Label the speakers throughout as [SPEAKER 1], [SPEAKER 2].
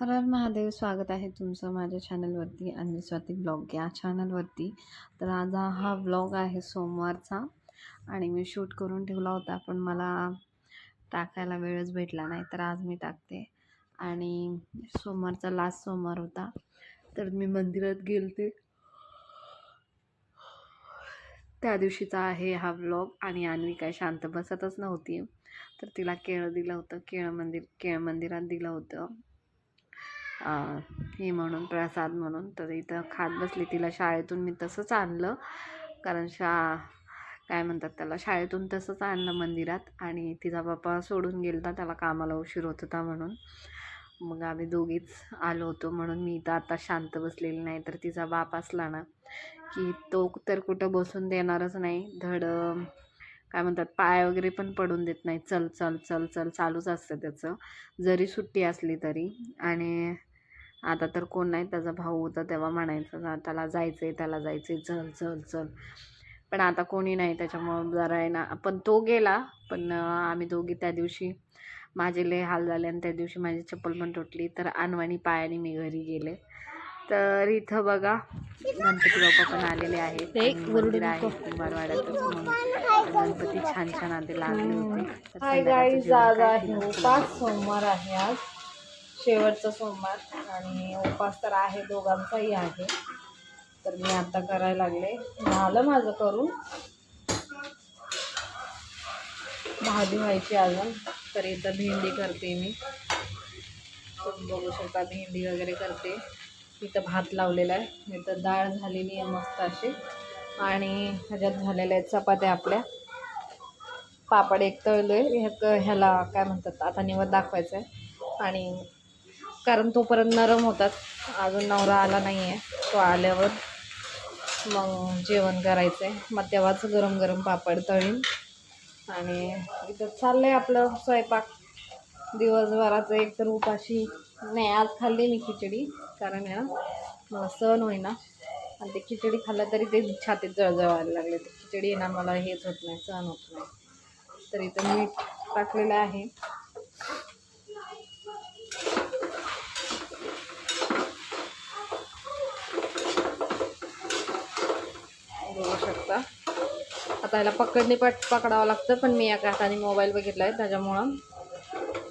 [SPEAKER 1] हर हर महादेव स्वागत आहे तुमचं माझ्या चॅनलवरती आणि स्वाती ब्लॉग या चॅनलवरती तर आज हा ब्लॉग आहे सोमवारचा आणि मी शूट करून ठेवला होता पण मला टाकायला वेळच भेटला नाही तर आज मी टाकते. आणि सोमवारचा लास्ट सोमवार होता तर मी मंदिरात गेलते. त्या दिवशीचा आहे हा ब्लॉग आणि अन्वी काय शांत बसतच नव्हती. तर तिला केळं दिलं होतं केळं मंदिर केळ मंदिरात दिलं होतं. हे म्हणून प्रसाद म्हणून. तर इथं खात बसली तिला शाळेतून मी तसंच आणलं. कारण शा काय म्हणतात त्याला शाळेतून तसंच आणलं मंदिरात. आणि तिचा बाप्पा सोडून गेलता त्याला कामाला उशीर होत होता म्हणून. मग आम्ही दोघीच आलो होतो म्हणून मी इथं आता शांत बसलेली नाही. तर तिचा बाप असला ना की तो तर कुठं बसून देणारच नाही. धड काय म्हणतात पाय वगैरे पण पडून देत नाही. चल चल चल चल चालूच असतं त्याचं. जरी सुट्टी असली तरी. आणि आता तर कोण नाही त्याचा भाऊ होता तेव्हा म्हणायचं "जा, त्याला जायचं आहे त्याला जायचं आहे चल चल चल. पण आता कोणी नाही त्याच्यामुळं जरा आहे ना पण तो गेला पण आम्ही दोघी त्या दिवशी माझे लय हाल झाले आणि त्या दिवशी माझी चप्पल पण तुटली तर अनवाणी पायाने मी घरी गेले. तर इथं बघा गणपती बाप्पा पण आलेले आहेत मंदिर आहे. कुंभारवाड्यातच म्हणून. गणपती छान छान आधी लागले होते.
[SPEAKER 2] सोमवार आहे आज. शेवटचा सोमवार आणि उपास तर आहे दोघांचाही आहे. तर मी आता करायला लागले. झालं माझं करून. भाजी व्हायची अजून तर इथं भेंडी करते मी. तुम्ही बघू शकता भेंडी वगैरे करते. इथं भात लावलेला आहे. इथं डाळ झालेली आहे मस्त अशी. आणि ह्याच्यात झालेल्या आहेत चपात्या आपल्या. पापड एक तळलोय. आहे ह्याला काय म्हणतात आता निवड दाखवायचं आहे आणि कारण तोपर्यंत नरम होतात. अजून नवरा आला नाही आहे तो आल्यावर मग जेवण करायचं आहे मग तेव्हाच गरम गरम पापड तळीन. आणि इथं चाललं आहे आपलं स्वयंपाक. दिवसभराचं एक तर उपाशी नाही आज खाल्ली मी खिचडी. कारण आहे ना मला सहन होईना. आणि ते खिचडी खाल्लं तरी ते छातीत जळजळायला लागले. ते खिचडी ना मला हेच होत नाही सहन होत नाही. तर इथं मीठ टाकलेलं आहे बघू शकता आता याला पकडणे पट पकडावं लागतं पण मी एका हाताने मोबाईल बघितला आहे त्याच्यामुळं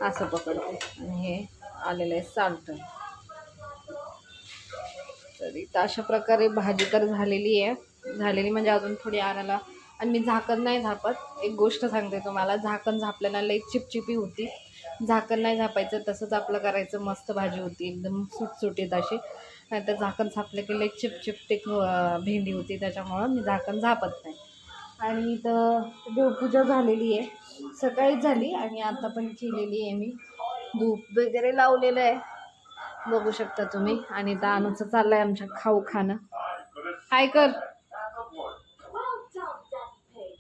[SPEAKER 2] असं पकडते. आणि हे आलेलं आहे साल्ट. तर अशा प्रकारे भाजी तर झालेली आहे. झालेली म्हणजे अजून थोडी आणायला आणि मी झाकण नाही झापत. एक गोष्ट सांगते तुम्हाला झाकण झापल्यानं लई चिपचिपी होती. झाकण नाही झापायचं तसंच आपलं करायचं मस्त भाजी होती एकदम सुटसुटीत अशी. नाही तर झाकण झापलं की लई चिपचिप ते भेंडी होती त्याच्यामुळं मी झाकण झापत नाही. आणि इथं देवपूजा झालेली आहे. सकाळीच झाली आणि आता पण केलेली आहे मी. धूप वगैरे लावलेलं आहे. बघू शकता तुम्ही. आणि इथं अनुचं चाललं आहे आमच्या खाऊ खाणं. हाय कर.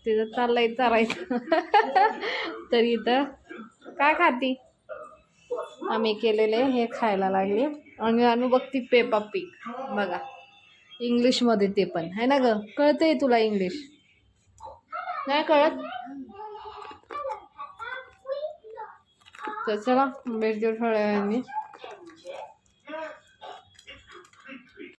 [SPEAKER 2] तिथं चाललंय चारायचं. तर इथं काय खाती? आम्ही केलेले हे खायला लागले. आणि अनु बघती पेपा पीक. बघा. इंग्लिशमध्ये ते पण. आहे ना ग? कळतंय तुला इंग्लिश नाही कळत. तर चला भेटतो थोड्या वेळाने